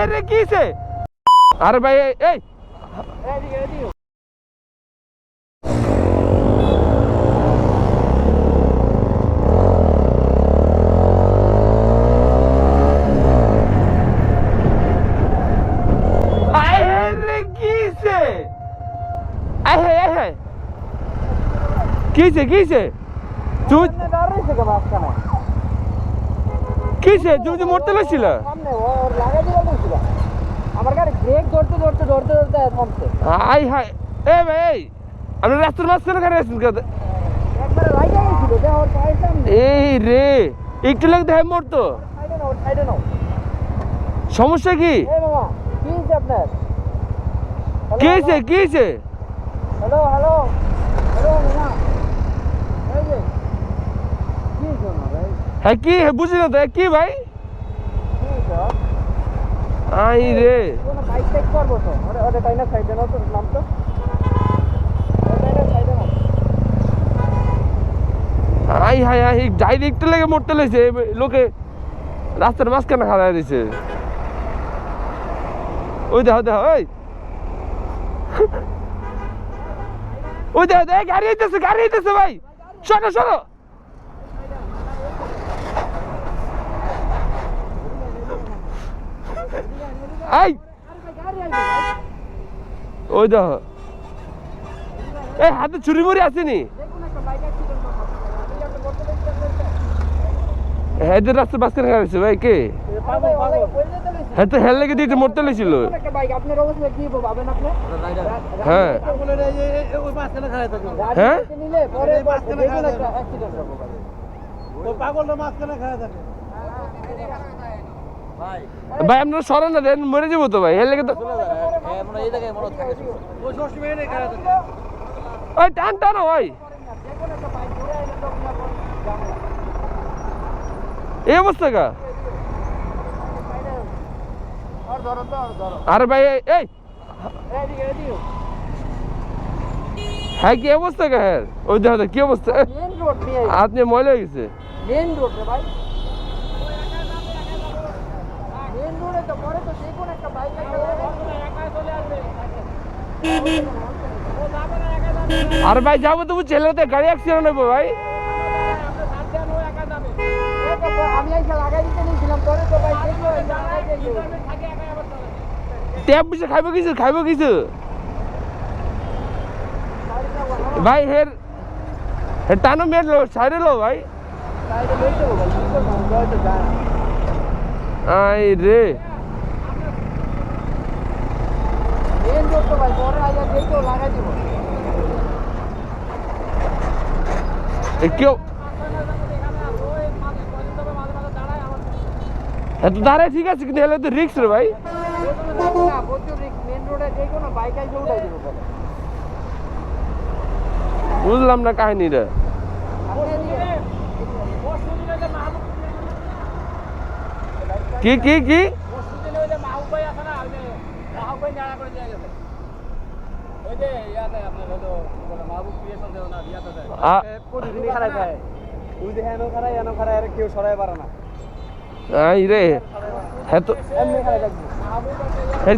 এই রে কিছে আরে ভাই এই- এই আরে রে কিছে আই হে আই হে কিছে কিছে তুই মাঝখানে তুমি মরতে লাগছিল আমার গাড়ি ব্রেক ধরতে ধরতে ধরতে ধরতে হাই এ ভাই এই আপনি রাস্তার মাঝখানে খারাপ আছেন কেন? একবারে গেছিল এই রে একটু লাগে দেখায় মরতো। সমস্যা কি? কি হয়েছে আপনার? কি হয়েছে কি হয়েছে? হ্যালো হ্যালো হ্যালো মামা এই যে কি হয়েছে মামা ভাই হ্যাঁ কি? হ্যাঁ বুঝি না তো? এ কি ভাই? আই রে। আই হাই হাই ডাইরেক্ট লেগে মরতে লেগেছে লোকে রাস্তার মাঝখানে খাড়া দিছে। ওই দেখো দেখো ওই। ওই দেখো দেখো গাড়ি আইতেছে গাড়ি আইতেছে ভাই। সরো সরো। আই ওই দেখো। এই হাতে ছুরি মুড়ি আসেনি হেদের রাস্তা মাঝখানে খাড়াইছে ভাই, কে? হ্যাঁ তো হেল লেগে দিতে মরতে লেছিল হ্যাঁ। হ্যাঁ? থাকে। ভাই। আপনারা সরান না দেন মরে যাব তো ভাই। হেল তো ওই থাকে ওই টান টান ওই। এই অবস্থা কা আর ধরো তো আর ধরো আরে ভাই এই- এই। এদিকে এদিকে হ্যাঁ কি অবস্থা কা হ্যাঁ ওই দেখো কি অবস্থা? মেন নিয়ে ময়লা হয়ে গেছে। মেন রোড রে ভাই মেন রোডে তো পরে তো দেখুন একটা বাইক একটা একা চলে আসবে ও যাবে না একা যাবে আরে ভাই, যাব তো ছেলে তো গাড়ি অ্যাক্সিডেন্ট হবে ভাই। এই তো প- আমি এসে লাগাই দিতে নিয়েছিলাম পরে তো ভাই। রে। মেন রোড তো ভাই পরে আগে দেখো লাগাই কেউ হ্যাঁ তো দাঁড়ায়, ঠিক আছে, কিন্তু হেলে তো রিক্স রে ভাই। বুঝলাম না কাহিনীটা কি কি কি?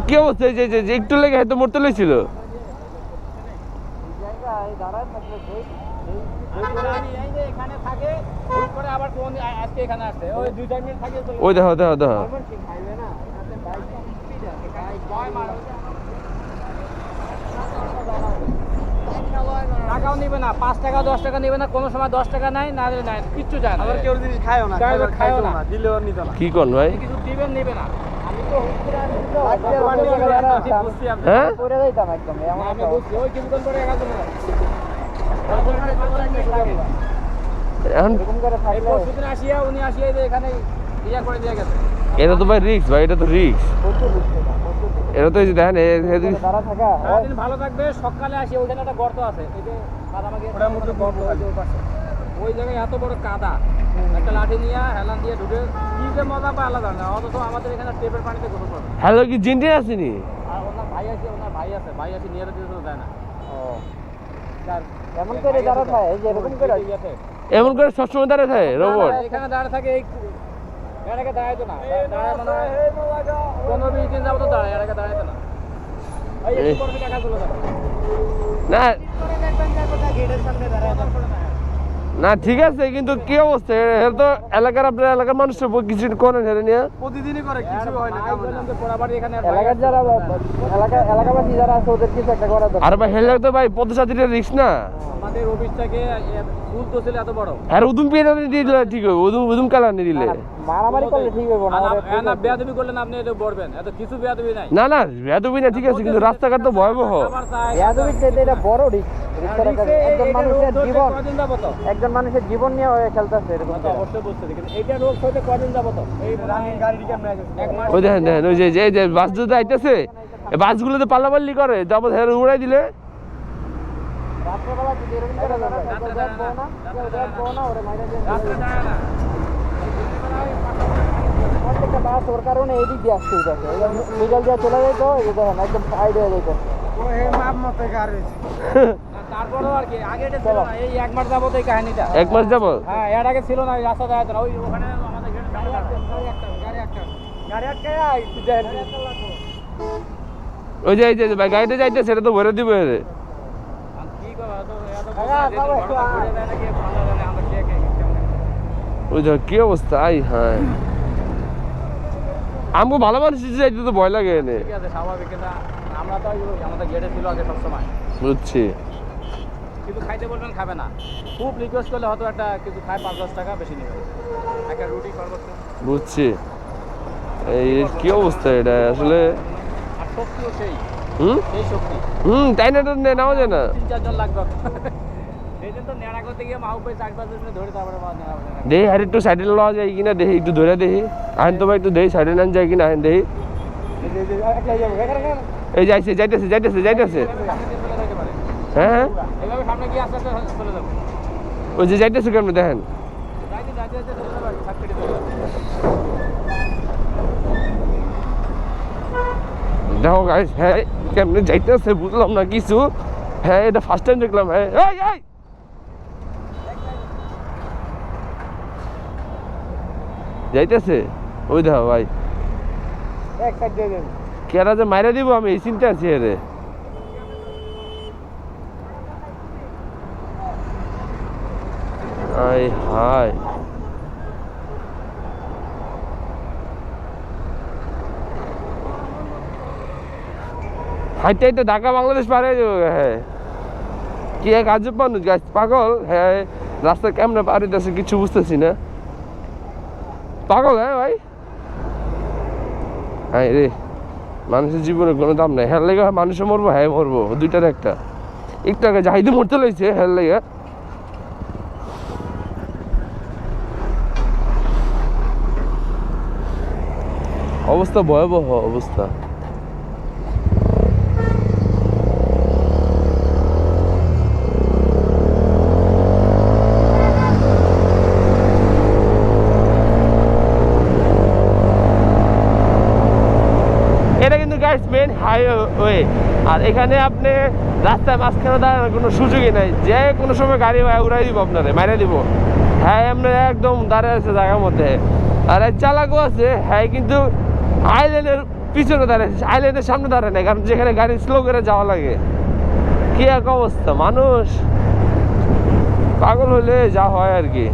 কি অবস্থা একটু লেগে হয়তো মরতে থাকে ওই দেখো দেখো দেখো ময়মনসিং হাইওয়ে না এখানে বাইক স্পিড আছে বাইক জয় মারো টাকাও নিবে না পাঁচ টাকা দশ টাকা নিবে না কোনো সময় দশ টাকা নাই না নাই কিচ্ছু যায় না। আবার কেউ জিনিস খায়ও না খায়ও দিলেও নিত কি কোন ভাই? কিছু দিবেন নিবে। হ্যাঁ। এখন এটা তো ভাই রিক্স ভাই এটা তো রিক্স রিস্ক এটা, তো এই যে দেখেন দাঁড়া ভালো থাকবে সকালে আসি ওইখানে একটা গর্ত আছে এই যে ওই জায়গায় এত বড় কাদা একটা লাঠি নিয়ে হেলান দিয়ে ঢুকে কি যে মজা পায় আলাদা না অথচ আমাদের এখানে টেপের পানিতে গোসল করবে হ্যালো কি আসেনি ওনার ভাই আছে ওনার ভাই আছে ভাই আছে নিয়ে যেতে যায় না। যার এমন করে দাঁড়া থাকে এই যে এরকম করে এমন করে সবসময় দাঁড়িয়ে থাকে রোবট এখানে দাঁড়িয়ে থাকে এই এটাকে দাঁড়াইতো না। দাঁড়ায় মনে হয় পনেরো বিশ দিন না। না ঠিক আছে কিন্তু কি অবস্থা? এর তো এলাকার আপনার এলাকার মানুষের উপর কিছু করেন হেরে নিয়ে। প্রতিদিনই করে কিছু হয় না এখানে এলাকার যারা এলাকা এলাকাবাসী যারা আছে ওদের কিছু একটা করা দরকার। আর ভাই হেলে তো ভাই না। আমাদের অফিসটাকে ফুল তো ছিল এত বড়। আর উদুম পেয়ে দিলে ঠিক হবে উদুম উদুম কালানি দিলে। মারামারি করলে ঠিক হবে না না বেয়াদবি করলেন আপনি এটা বলবেন এত কিছু বেয়াদবি নাই। না না এতবি না ঠিক আছে কিন্তু রাস্তাঘাট তো ভয়াবহ। চাইতে এটা বড় রিস্ক একজন মানুষের জীবন কদিন যাব তো? একজন মানুষের জীবন নিয়ে হয়ে খেলতেছে এরকম তো তো? ওই দেখেন দেখেন ওই যে যে যে বাস যদি আইতেছে এই বাসগুলোতে পাল্লাপাল্লি করে তারপর হেরে উড়াই দিলে। প্রত্যেকটা বাস ওর কারণে এদিক দিয়ে আসতে হইতেছে মিডল দিয়ে চলে যাইতো দেখেন একদম সাইড হয়ে যাইতো। এক মাস যাব হ্যাঁ, এর আগে ছিল না, রাস্তা না। ওই ওখানে আমাদের। গাড়ি যে এই যে ভাই গাড়িটা যাইতে সেটা তো ভরে দিবে এরে। হ্যাঁ, কে কে কেমনে। ওই যে কি অবস্থা? আই হ্যাঁ। আমগো ভালো মানুষ যাইতে তো ভয় লাগে এনে। ঠিক আছে, স্বাভাবিক, আমরা তো আমাদের গেটে ছিল আগে সবসময়। বুঝছি। কিন্তু খাইতে বলবেন খাবে না খুব রিকোয়েস্ট করলে হয়তো একটা কিছু খায় পাঁচ দশ টাকা বেশি নেবে একটা রুটি সর্বোচ্চ বুঝছি এই কি অবস্থা এটা আসলে আর শক্তিও সেই হুম সেই শক্তি হুম তাই না তো নেওয়া যায় না তিন চারজন লাগবে। দেহি আর একটু সাইডে লওয়া যায় কিনা দেহি একটু ধরে দেহি আহেন তো ভাই একটু দেহি সাইডে নেন যায় কিনা আহেন দেহি? এই যাইছে যাইতেছে যাইতেছে যাইতেছে সামনে দিয়ে চলে যেতে পারে হ্যাঁ? ওই যে যাইতেছে কেমন দেখেন? দেখো গাইস হ্যাঁ কেমনে যাইতেছে বুঝলাম না কিছু। হ্যাঁ এটা ফার্স্ট টাইম দেখলাম হ্যাঁ। যাইতেছে? ওই দেখো ভাই। কেরা যে মাইরা দিব আমি এই চিন্তা আছি রে আই হাই হাইতে হাইতে ঢাকা, বাংলাদেশ পারে হ্যাঁ কি এক আজব মানুষ গাছ পাগল হ্যাঁ। রাস্তা কেমনে পার হইতেছে কিছু বুঝতেছি না। পাগল হ্যাঁ ভাই। হ্যাঁ রে, মানুষের জীবনে কোনো দাম নাই। হ্যাঁ লেগে মানুষে মরবো হ্যাঁ মরবো। দুইটার একটা। একটু আগে জাহিদে মরতে লইছে হ্যাঁ লেগে। অবস্থা ভয়াবহ অবস্থা। এটা কিন্তু গাইস মেন হাইওয়ে আর এখানে আপনি রাস্তায় মাঝখানে দাঁড়ানোর কোনো সুযোগই নাই। যে কোনো সময় গাড়ি উড়াই দিব আপনারে, মাইরে দিব। হ্যাঁ এমনি একদম দাঁড়িয়ে আছে জায়গার মধ্যে। আর এক চালাকও আছে। হ্যাঁ কিন্তু আইল্যান্ডের পিছনে দাঁড়ায় আইল্যান্ডের সামনে দাঁড়ায় না কারণ যেখানে গাড়ি স্লো করে যাওয়া লাগে। কি এক অবস্থা, মানুষ পাগল হলে যা হয় আর কি।